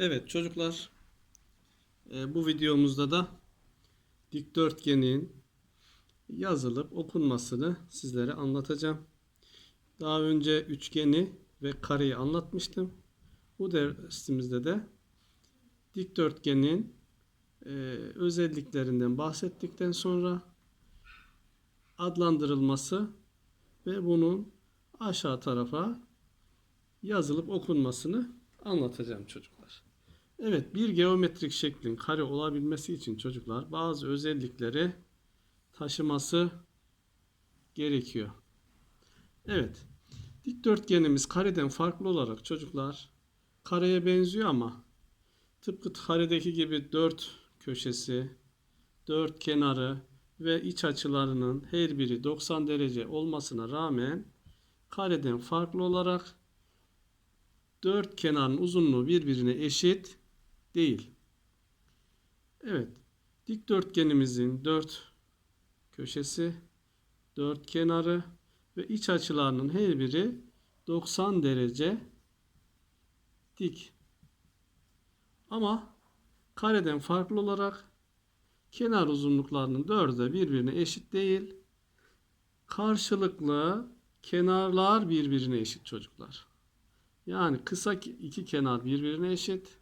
Evet çocuklar e, bu videomuzda da dikdörtgenin yazılıp okunmasını sizlere anlatacağım. Daha önce üçgeni ve kareyi anlatmıştım. Bu dersimizde de dikdörtgenin e, özelliklerinden bahsettikten sonra adlandırılması ve bunun aşağı tarafa yazılıp okunmasını anlatacağım çocuklar. Evet bir geometrik şeklin kare olabilmesi için çocuklar bazı özellikleri taşıması gerekiyor. Evet dikdörtgenimiz kareden farklı olarak çocuklar kareye benziyor ama tıpkı karedeki gibi dört köşesi, dört kenarı ve iç açılarının her biri 90 derece olmasına rağmen kareden farklı olarak dört kenarın uzunluğu birbirine eşit değil. Evet. Dikdörtgenimizin dört köşesi, dört kenarı ve iç açılarının her biri 90 derece dik. Ama kareden farklı olarak kenar uzunluklarının dördü de birbirine eşit değil. Karşılıklı kenarlar birbirine eşit çocuklar. Yani kısa iki kenar birbirine eşit.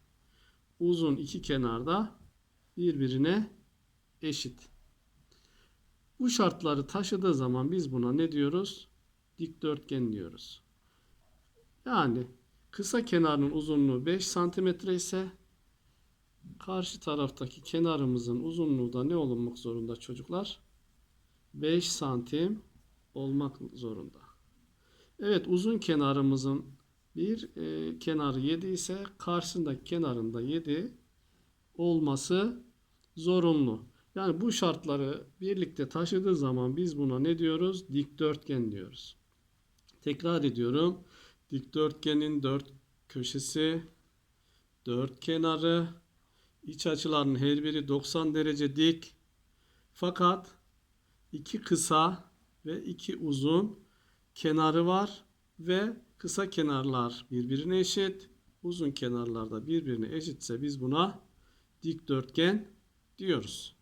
Uzun iki kenar da birbirine eşit. Bu şartları taşıdığı zaman biz buna ne diyoruz? Dikdörtgen diyoruz. Yani kısa kenarın uzunluğu 5 santimetre ise karşı taraftaki kenarımızın uzunluğu da ne olmak zorunda çocuklar? 5 santim olmak zorunda. Evet uzun kenarımızın bir e, kenarı 7 ise karşısındaki kenarında 7 olması zorunlu. Yani bu şartları birlikte taşıdığı zaman biz buna ne diyoruz? Dikdörtgen diyoruz. Tekrar ediyorum. Dikdörtgenin dört köşesi, dört kenarı, iç açıların her biri 90 derece dik. Fakat iki kısa ve iki uzun kenarı var ve kısa kenarlar birbirine eşit, uzun kenarlar da birbirine eşitse biz buna dikdörtgen diyoruz.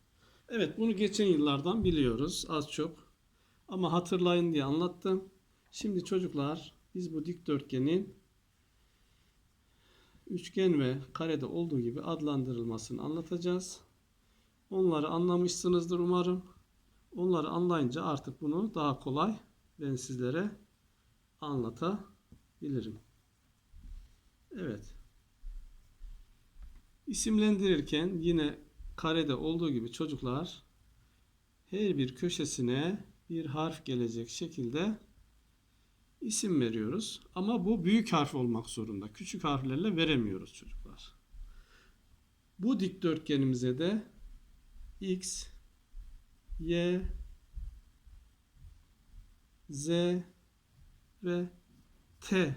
Evet bunu geçen yıllardan biliyoruz az çok. Ama hatırlayın diye anlattım. Şimdi çocuklar biz bu dikdörtgenin üçgen ve karede olduğu gibi adlandırılmasını anlatacağız. Onları anlamışsınızdır umarım. Onları anlayınca artık bunu daha kolay ben sizlere anlatabilirim. Evet. İsimlendirirken yine karede olduğu gibi çocuklar her bir köşesine bir harf gelecek şekilde isim veriyoruz. Ama bu büyük harf olmak zorunda. Küçük harflerle veremiyoruz çocuklar. Bu dikdörtgenimize de X, Y, Z ve T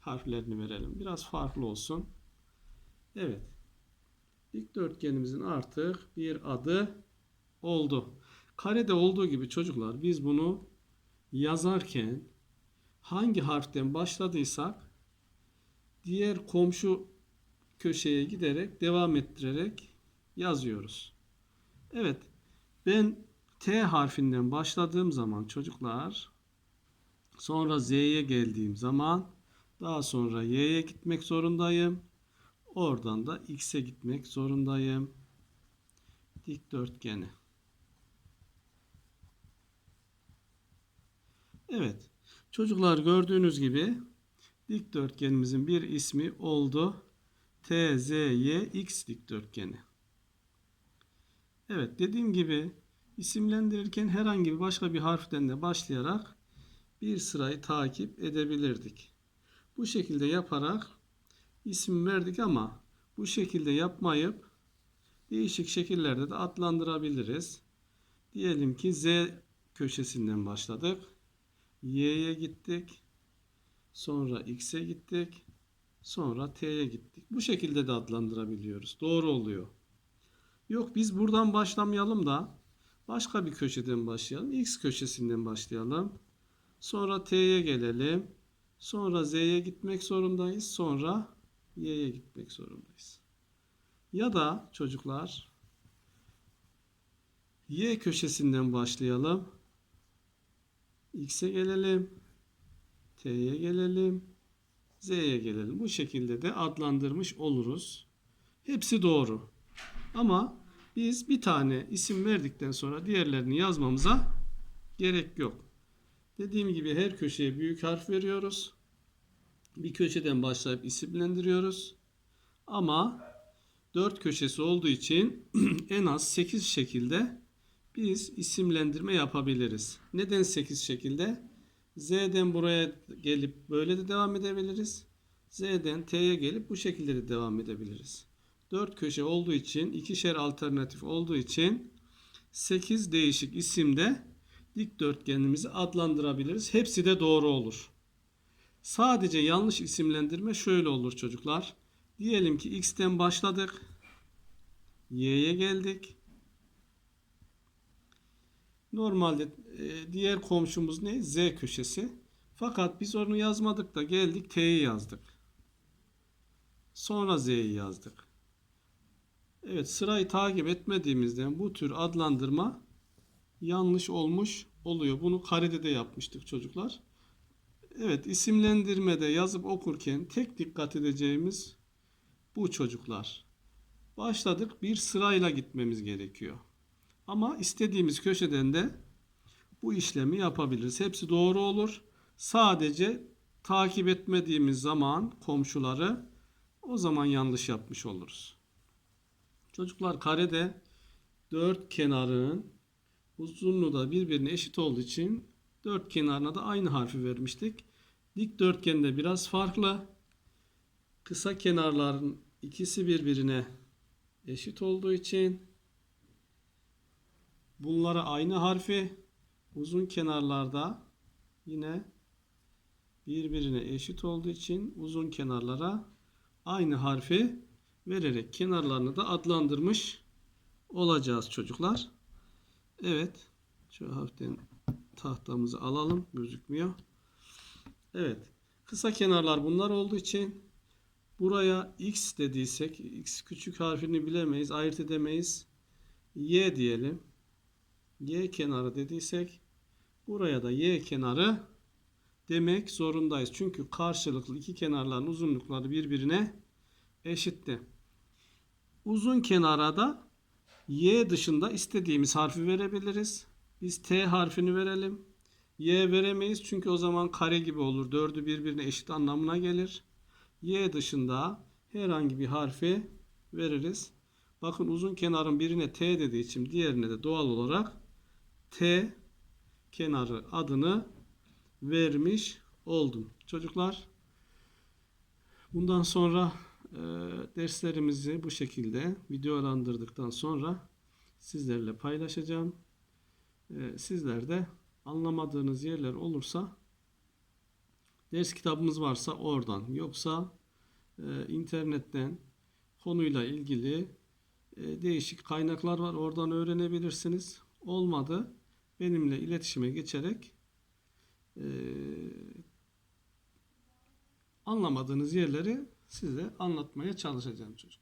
harflerini verelim. Biraz farklı olsun. Evet. Dikdörtgenimizin artık bir adı oldu. Karede olduğu gibi çocuklar biz bunu yazarken hangi harften başladıysak diğer komşu köşeye giderek devam ettirerek yazıyoruz. Evet. Ben T harfinden başladığım zaman çocuklar sonra Z'ye geldiğim zaman daha sonra Y'ye gitmek zorundayım. Oradan da X'e gitmek zorundayım. Dikdörtgeni. Evet. Çocuklar gördüğünüz gibi dikdörtgenimizin bir ismi oldu. X dikdörtgeni. Evet dediğim gibi isimlendirirken herhangi bir başka bir harften de başlayarak bir sırayı takip edebilirdik. Bu şekilde yaparak isim verdik ama bu şekilde yapmayıp değişik şekillerde de adlandırabiliriz. Diyelim ki Z köşesinden başladık. Y'ye gittik. Sonra X'e gittik. Sonra T'ye gittik. Bu şekilde de adlandırabiliyoruz. Doğru oluyor. Yok biz buradan başlamayalım da başka bir köşeden başlayalım. X köşesinden başlayalım. Sonra T'ye gelelim. Sonra Z'ye gitmek zorundayız. Sonra y'ye gitmek zorundayız. Ya da çocuklar y köşesinden başlayalım. x'e gelelim. t'ye gelelim. z'ye gelelim. Bu şekilde de adlandırmış oluruz. Hepsi doğru. Ama biz bir tane isim verdikten sonra diğerlerini yazmamıza gerek yok. Dediğim gibi her köşeye büyük harf veriyoruz. Bir köşeden başlayıp isimlendiriyoruz. Ama 4 köşesi olduğu için en az 8 şekilde biz isimlendirme yapabiliriz. Neden 8 şekilde? Z'den buraya gelip böyle de devam edebiliriz. Z'den T'ye gelip bu şekilde de devam edebiliriz. 4 köşe olduğu için, ikişer alternatif olduğu için 8 değişik isimde dikdörtgenimizi adlandırabiliriz. Hepsi de doğru olur. Sadece yanlış isimlendirme şöyle olur çocuklar. Diyelim ki x'ten başladık. y'ye geldik. Normalde e, diğer komşumuz ne? Z köşesi. Fakat biz onu yazmadık da geldik T'yi yazdık. Sonra Z'yi yazdık. Evet sırayı takip etmediğimizden bu tür adlandırma yanlış olmuş oluyor. Bunu karede de yapmıştık çocuklar. Evet isimlendirmede yazıp okurken tek dikkat edeceğimiz bu çocuklar. Başladık bir sırayla gitmemiz gerekiyor. Ama istediğimiz köşeden de bu işlemi yapabiliriz. Hepsi doğru olur. Sadece takip etmediğimiz zaman komşuları o zaman yanlış yapmış oluruz. Çocuklar karede dört kenarın uzunluğu da birbirine eşit olduğu için dört kenarına da aynı harfi vermiştik. Dikdörtgende biraz farklı. Kısa kenarların ikisi birbirine eşit olduğu için bunlara aynı harfi uzun kenarlarda yine birbirine eşit olduğu için uzun kenarlara aynı harfi vererek kenarlarını da adlandırmış olacağız çocuklar. Evet. Şu hafiften tahtamızı alalım. Gözükmüyor. Evet. Kısa kenarlar bunlar olduğu için buraya x dediysek x küçük harfini bilemeyiz. Ayırt edemeyiz. Y diyelim. Y kenarı dediysek buraya da y kenarı demek zorundayız. Çünkü karşılıklı iki kenarların uzunlukları birbirine eşitti. Uzun kenara da y dışında istediğimiz harfi verebiliriz. Biz t harfini verelim. y veremeyiz çünkü o zaman kare gibi olur. Dördü birbirine eşit anlamına gelir. y dışında herhangi bir harfi veririz. Bakın uzun kenarın birine t dediği için diğerine de doğal olarak t kenarı adını vermiş oldum. Çocuklar bundan sonra e, derslerimizi bu şekilde videolandırdıktan sonra sizlerle paylaşacağım. E, sizler de anlamadığınız yerler olursa ders kitabımız varsa oradan yoksa e, internetten konuyla ilgili e, değişik kaynaklar var oradan öğrenebilirsiniz. Olmadı benimle iletişime geçerek e, anlamadığınız yerleri size anlatmaya çalışacağım çocuk.